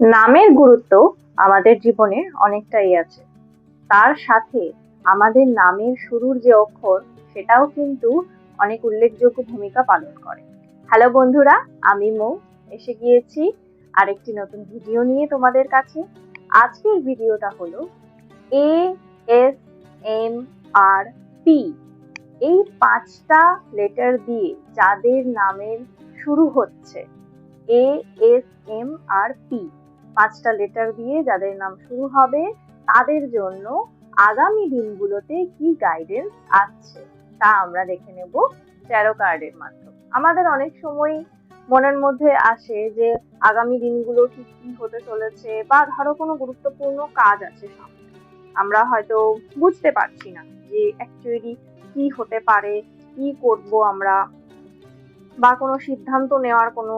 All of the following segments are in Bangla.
নামের গুরুত্ব আমাদের জীবনে অনেকটাই আছে। তার সাথে আমাদের নামের শুরুর যে অক্ষর, সেটাও কিন্তু অনেক উল্লেখযোগ্য ভূমিকা পালন করে। হ্যালো বন্ধুরা, আমি মৌ, এসে গিয়েছি আরেকটি নতুন ভিডিও নিয়ে তোমাদের কাছে। আজকের ভিডিওটা হলো A S M R P এই পাঁচটা লেটার দিয়ে যাদের নামের শুরু হচ্ছে A S M R P পাঁচটা লেটার দিয়ে যাদের নাম শুরু হবে, তাদের জন্য আগামী দিনগুলোতে কি গাইডেন্স আসছে তা আমরা দেখে নেব ট্যারো কার্ডের মাধ্যমে। আমাদের অনেক সময় মনের মধ্যে আসে যে আগামী দিনগুলো ঠিক কি হতে চলেছে বা ধরো কোনো গুরুত্বপূর্ণ কাজ আছে সামনে। আমরা হয়তো বুঝতে পারছি না যে অ্যাকচুয়ালি কি হতে পারে, কি করব আমরা বা কোনো সিদ্ধান্ত নেওয়ার কোনো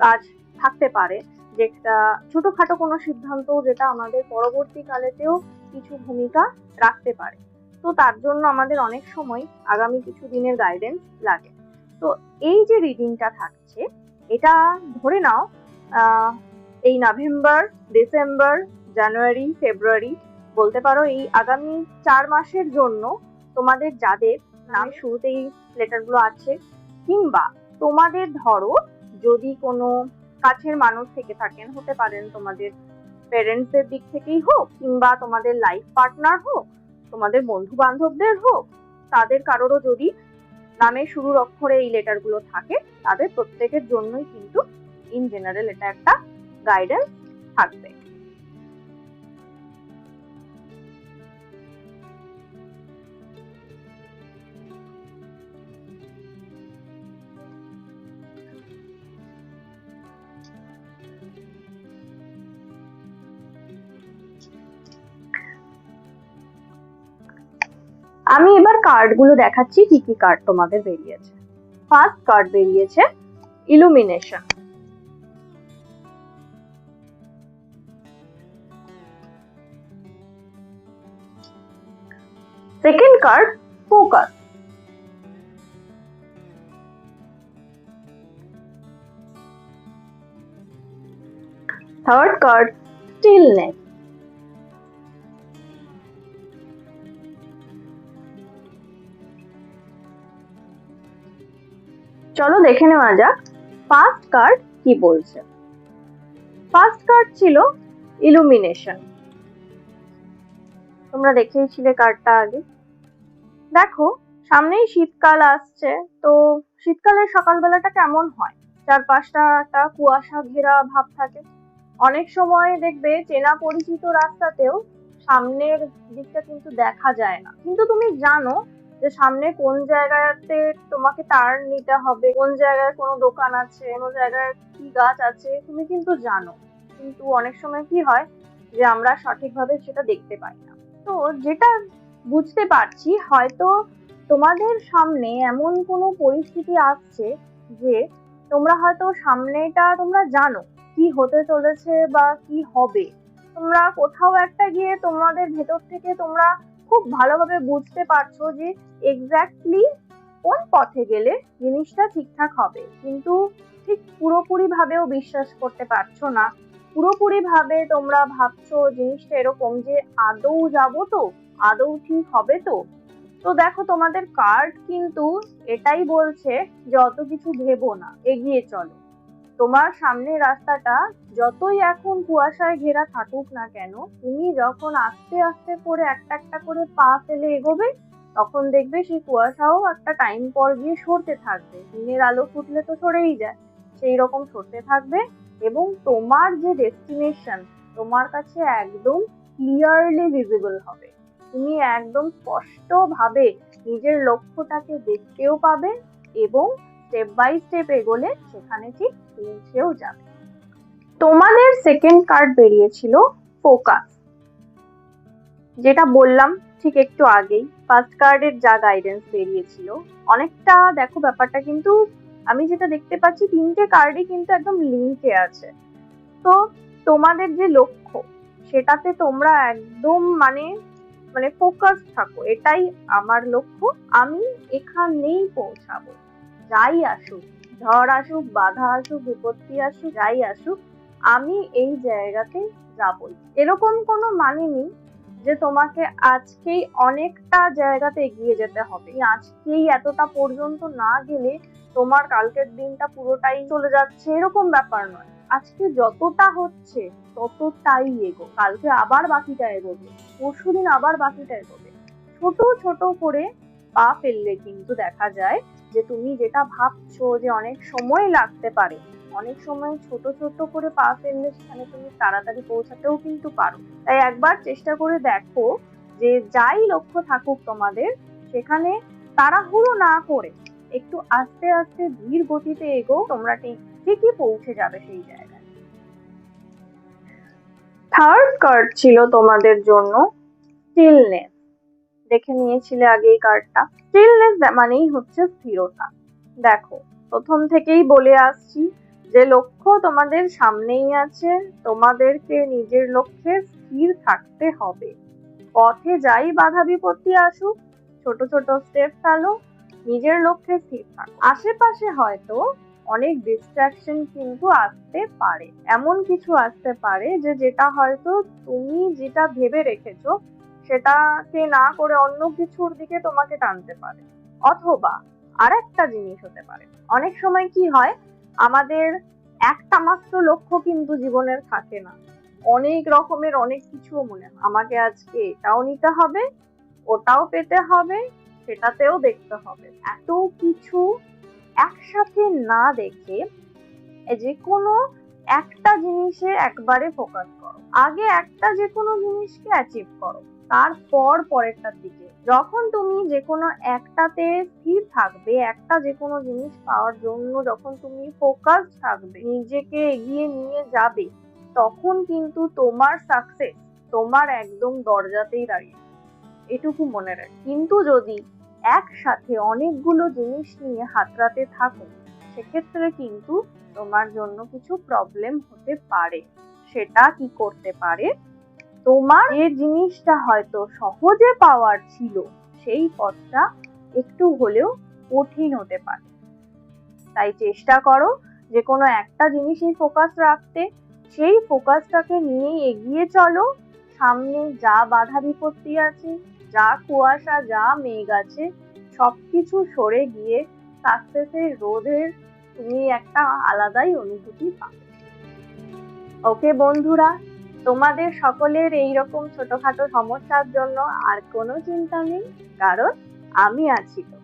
কাজ থাকতে পারে। যেটা ছোটখাটো কোনো সিদ্ধান্ত যেটা আমাদের পরবর্তীকালেতেও কিছু ভূমিকা রাখতে পারে। তো তার জন্য আমাদের অনেক সময় আগামী কিছু দিনের গাইডেন্স লাগে। তো এই যে রিডিংটা থাকছে এটা ধরে নাও এই নভেম্বর ডিসেম্বর জানুয়ারি ফেব্রুয়ারি বলতে পারো এই আগামী চার মাসের জন্য তোমাদের যাদের নাম শুরুতেই লেটারগুলো আছে কিংবা তোমাদের ধরো যদি কোনো কাছের মানুষ থেকে থাকেন, হতে পারেন তোমাদের প্যারেন্টসদের দিক থেকেই হোক কিংবা তোমাদের লাইফ পার্টনার হোক, তোমাদের বন্ধু বান্ধবদের হোক, তাদের কারোরও যদি নামে শুরুর অক্ষরে এই লেটারগুলো থাকে, তাদের প্রত্যেকের জন্যই কিন্তু ইন জেনারেল এটা একটা গাইডেন্স থাকবে। আমি এবার কার্ডগুলো দেখাচ্ছি, কি কি কার্ড তোমাদের বেরিয়েছে। ফার্স্ট কার্ড বেরিয়েছে illumination second card focus third card stillness চলো দেখে নেওয়া যাক ফার্স্ট কার্ড কি বলছে? ফার্স্ট কার্ড ছিল ইলুমিনেশন তোমরা দেখেইছিলে কার্ডটা আগে। দেখো, সামনেই শীতকাল আসছে, তো শীতকালের সকালবেলাটা কেমন হয়? চারপাশটা একটা কুয়াশা ঘেরা ভাব থাকে। অনেক সময় দেখবে চেনা পরিচিত রাস্তাতেও সামনের দিকটা কিন্তু দেখা যায় না। কিন্তু তুমি জানো যে সামনে কোন জায়গাতে তোমাকে তার নিতে হবে, কোন জায়গায় কোনো দোকান আছে, কোনো জায়গায় কি গাছ আছে, তুমি কিন্তু জানো। কিন্তু অনেক সময় কি হয় যে আমরা সঠিকভাবে সেটা দেখতে পাই না। তো যেটা বুঝতে পারছি, হয়তো তোমাদের সামনে এমন কোনো পরিস্থিতি আসছে যে তোমরা হয়তো সামনেটা তোমরা জানো কি হতে চলেছে বা কি হবে। তোমরা কোথাও একটা গিয়ে তোমাদের ভেতর থেকে তোমরা খুব ভালোভাবে বুঝতে পারছ যে এক্স্যাক্টলি কোন পথে গেলে জিনিসটা ঠিকঠাক হবে। কিন্তু ঠিক পুরোপুরি ভাবেও বিশ্বাস করতে পারছ না। পুরোপুরি ভাবে তোমরা ভাবছ জিনিসটা এরকম যে আদৌ যাব তো? আদৌ ঠিক হবে তো? তো দেখো তোমাদের কার্ড কিন্তু এটাই বলছে, যে অত কিছু ভেবো না, এগিয়ে চলো। তোমার সামনের রাস্তাটা যতই এখন কুয়াশায় ঘেরা থাকুক না কেন, তুমি যখন আস্তে আস্তে করে একটা একটা করে পা ফেলে এগোবে, তখন দেখবে সেই কুয়াশাও একটা টাইম পর গিয়ে সরতে থাকবে। দিনের আলো ফুটলে তো সরেই যায়, সেই রকম সরতে থাকবে এবং তোমার যে ডেস্টিনেশন তোমার কাছে একদম ক্লিয়ারলি ভিজিবল হবে। তুমি একদম স্পষ্টভাবে নিজের লক্ষ্যটাকে দেখতেও পাবে এবং স্টেপ বাই স্টেপ এগোলে সেখানে ঠিক পৌঁছেও যাবে। তোমাদের সেকেন্ড কার্ড বেরিয়েছিল ফোকাস যেটা বললাম ঠিক একটু আগেই ফার্স্ট কার্ডের যা গাইডেন্স বেরিয়েছিল। অনেকটা, দেখো ব্যাপারটা কিন্তু আমি যেটা দেখতে পাচ্ছি, তিনটে কার্ডই কিন্তু একদম লিঙ্কে আছে। তো তোমাদের যে লক্ষ্য, সেটাতে তোমরা একদম মানে মানে ফোকাস থাকো। এটাই আমার লক্ষ্য। আমি এখানেই পৌঁছাবো। যাই আসুক, ঝড় আসুক, বাধা আসুক, বিপত্তি আসুক, যাই আসুক, আমি এই জায়গাতে যাবই। এরকম কোনো মানে নেই যে তোমাকে আজকেই অনেকটা জায়গাতে এগিয়ে যেতে হবে। আজকেই এতটা পর্যন্ত না গেলে তোমার কালকের দিনটা পুরোটাই চলে যাচ্ছে। এরকম ব্যাপার নয়। আজকে যতটা হচ্ছে, ততটাই এগো। কালকে আবার বাকিটা এগোবে। পরশুদিন আবার বাকিটা এগোবে। ছোট ছোট করে পা ফেললে কিন্তু দেখা যায় যে তুমি যেটা ভাবছ যে অনেক সময় লাগতে পারে, অনেক সময় ছোট ছোট করে পা ফেললে সেখানে তুমি তাড়াতাড়ি পৌঁছাতেও কিন্তু পারো। তাই একবার চেষ্টা করে দেখো যে যাই লক্ষ্য থাকুক তোমাদের, সেখানে তাড়াহুড়ো না করে একটু আস্তে আস্তে ধীর গতিতে এগো তোমরা ঠিক, ঠিকই পৌঁছে যাবে সেই জায়গায়। থার্ড কার্ড ছিল তোমাদের জন্য স্টিলনেস দেখে নিয়েছিলে আগে এই কার্ডটা স্টিলনেস মানেই হচ্ছে স্থিরতা। দেখো, প্রথম থেকেই বলে আসছি যে লক্ষ্য তোমাদের সামনেই আছে, তোমাদেরকে নিজের লক্ষ্যে স্থির থাকতে হবে। পথে যাই বাধা বিপত্তি আসুক, ছোট ছোট স্টেপ ফেলো, নিজের লক্ষ্যে স্থির থাকো। আশেপাশে হয়তো অনেক ডিস্ট্রাকশন কিন্তু আসতে পারে। এমন কিছু আসতে পারে যে যেটা হয়তো তুমি যেটা ভেবে রেখেছো সেটাকে না করে অন্য কিছুর দিকে তোমাকে টানতে পারে। অথবা আর একটা জিনিস হতে পারে। অনেক সময় কি হয়, আমাদের একটা মাত্র লক্ষ্য কিন্তু জীবনের থাকে না। অনেক রকমের অনেক কিছু মনে হয়। আমাকে আজকে এটাও নিতে হবে, ওটাও পেতে হবে, সেটাতেও দেখতে হবে। এত কিছু একসাথে না দেখে যে কোনো একটা জিনিসে একবারে ফোকাস করো। আগে একটা যে কোনো জিনিসকে অ্যাচিভ করো। তারপর পরেরটার দিকে। যখন তুমি যে কোনো একটাতে স্থির থাকবে, একটা যে কোনো জিনিস পাওয়ার জন্য যখন তুমি ফোকাস থাকবে, নিজেকে এগিয়ে নিয়ে যাবে, তখন কিন্তু তোমার সাকসেস তোমার একদম দরজাতেই দাঁড়িয়ে এটুকু মনে রাখ। কিন্তু যদি একসাথে অনেকগুলো জিনিস নিয়ে হাতরাতে থাকো, সেক্ষেত্রে কিন্তু তোমার জন্য কিছু প্রবলেম হতে পারে। সেটা কি করতে পারে? তোমার যে জিনিসটা হয়তো সহজে পাওয়ার ছিল, সেই পথটা একটু হলেও কঠিন হতে পারে। তাই চেষ্টা করো যে কোনো একটা জিনিসই ফোকাস রাখতে। সেই ফোকাসটাকে নিয়ে এগিয়ে চলো। সামনে যা বাধা বিপত্তি আছে, যা কুয়াশা, যা মেঘ আছে সব কিছু সরে গিয়ে সাকসেসের রোধের তুমি একটা আলাদাই অনুভূতি পাবে। ওকে বন্ধুরা তোমাদের সকলের এই রকম ছোটখাটো সমস্যার জন্য আর কোনো চিন্তা নেই, কারণ আমি আছি তো।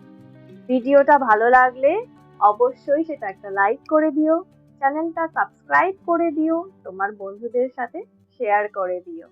ভিডিওটা ভালো লাগলে অবশ্যই সেটা একটা লাইক করে দিও, চ্যানেলটা সাবস্ক্রাইব করে দিও, তোমার বন্ধুদের সাথে শেয়ার করে দিও।